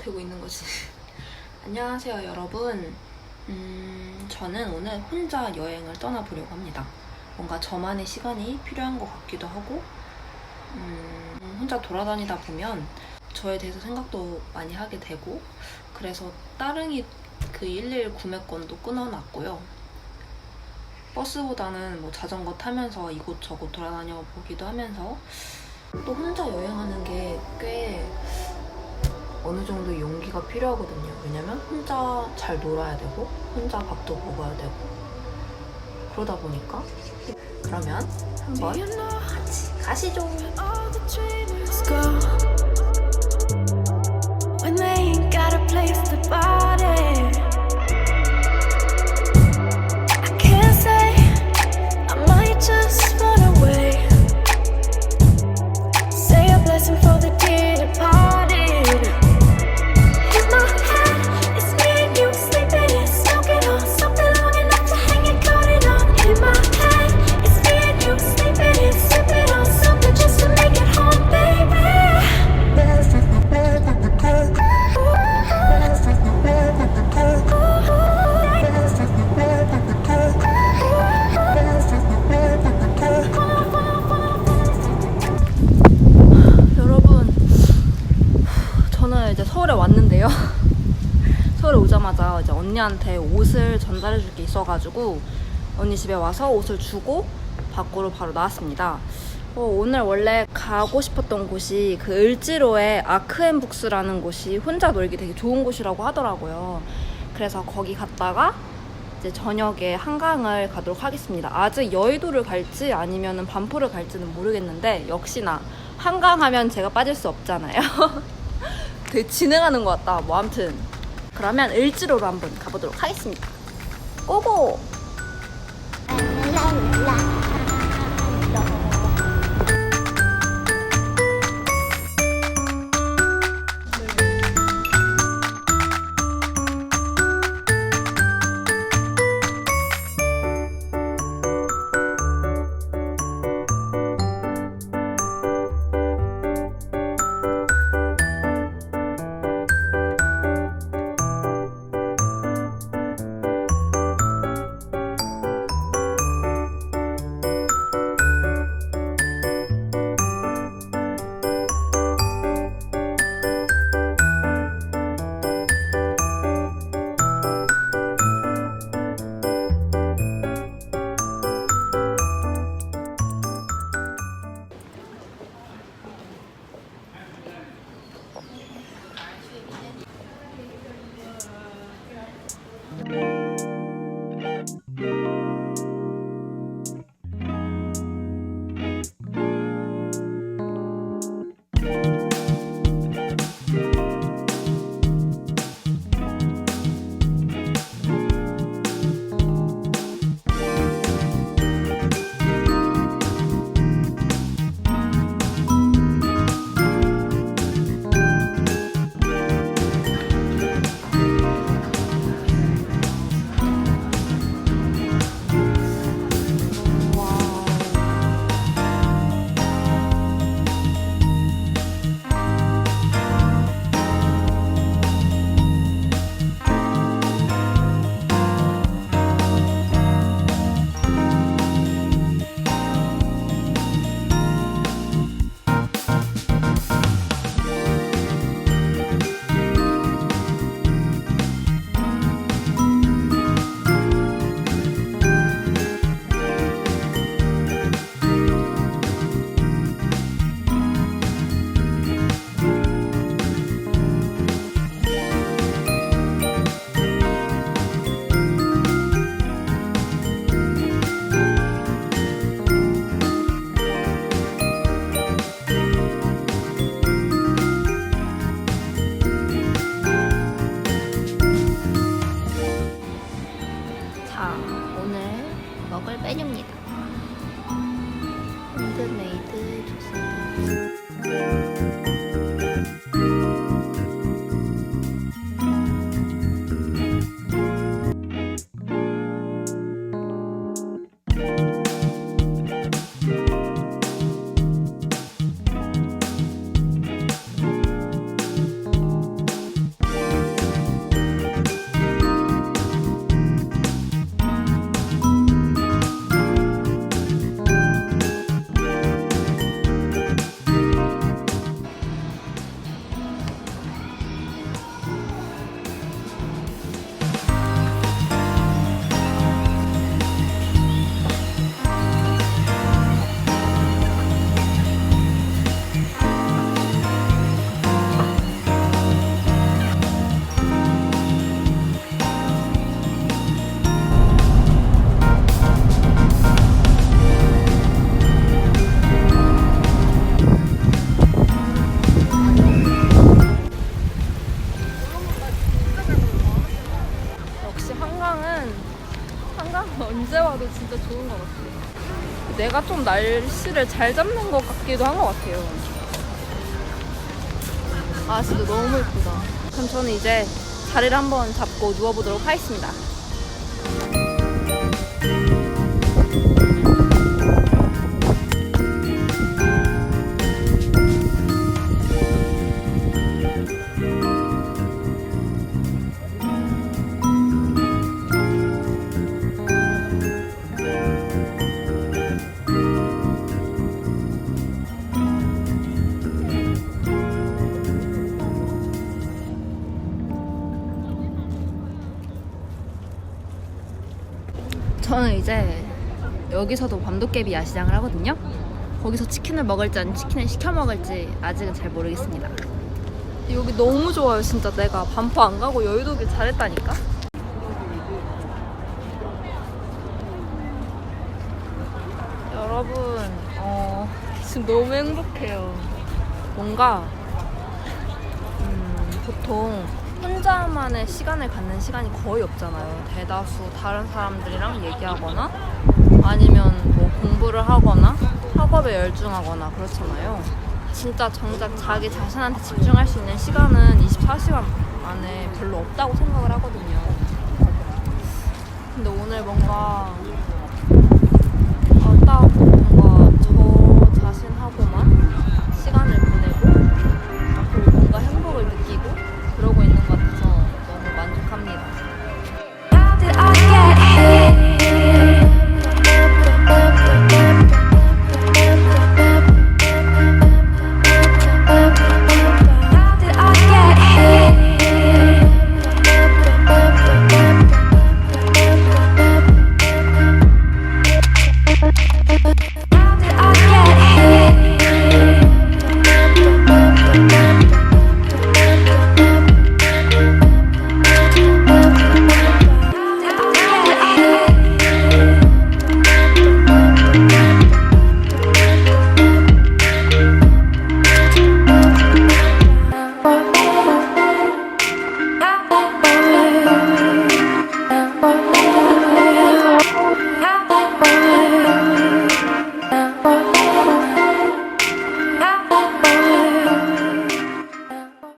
되고 있는 거지. 안녕하세요, 여러분. 음, 저는 오늘 혼자 여행을 떠나보려고 합니다. 뭔가 저만의 시간이 필요한 것 같기도 하고, 음, 혼자 돌아다니다 보면 저에 대해서 생각도 많이 하게 되고, 그래서 따릉이 그 11 구매권도 끊어놨고요. 버스보다는 뭐 자전거 타면서 이곳저곳 돌아다녀 보기도 하면서 또 혼자 여행하는 게 꽤 어느 정도 용기가 필요하거든요. 왜냐면 혼자 잘 놀아야 되고 혼자 밥도 먹어야 되고 그러다 보니까 그러면 한번 같이 가시죠. 이제 언니한테 옷을 전달해 줄 게 있어가지고 언니 집에 와서 옷을 주고 밖으로 바로 나왔습니다. 어, 오늘 원래 가고 싶었던 곳이 그 을지로의 아크앤북스라는 곳이 혼자 놀기 되게 좋은 곳이라고 하더라고요. 그래서 거기 갔다가 이제 저녁에 한강을 가도록 하겠습니다. 아직 여의도를 갈지 아니면 반포를 갈지는 모르겠는데 역시나 한강 하면 제가 빠질 수 없잖아요. 되게 진행하는 것 같다. 뭐 아무튼 그러면 을지로로 한번 가보도록 하겠습니다. 고고! 한강은 언제 와도 진짜 좋은 것 같아요. 내가 좀 날씨를 잘 잡는 것 같기도 한 것 같아요. 아, 진짜 너무 예쁘다. 그럼 저는 이제 자리를 한번 잡고 누워보도록 하겠습니다. 이제 여기서도 밤도깨비 야시장을 하거든요. 거기서 치킨을 먹을지 아니면 치킨을 시켜 먹을지 아직은 잘 모르겠습니다. 여기 너무 좋아요, 진짜 내가 반포 안 가고 여의도 오길 잘했다니까. 여러분, 어, 지금 너무 행복해요. 뭔가 음, 보통 혼자만의 시간을 갖는 시간이 거의 없잖아요. 대다수 다른 사람들이랑 얘기하거나 아니면 뭐 공부를 하거나 학업에 열중하거나 그렇잖아요. 진짜 정작 자기 자신한테 집중할 수 있는 시간은 24시간 안에 별로 없다고 생각을 하거든요. 근데 오늘 뭔가 어, 딱 뭔가 저 자신하고만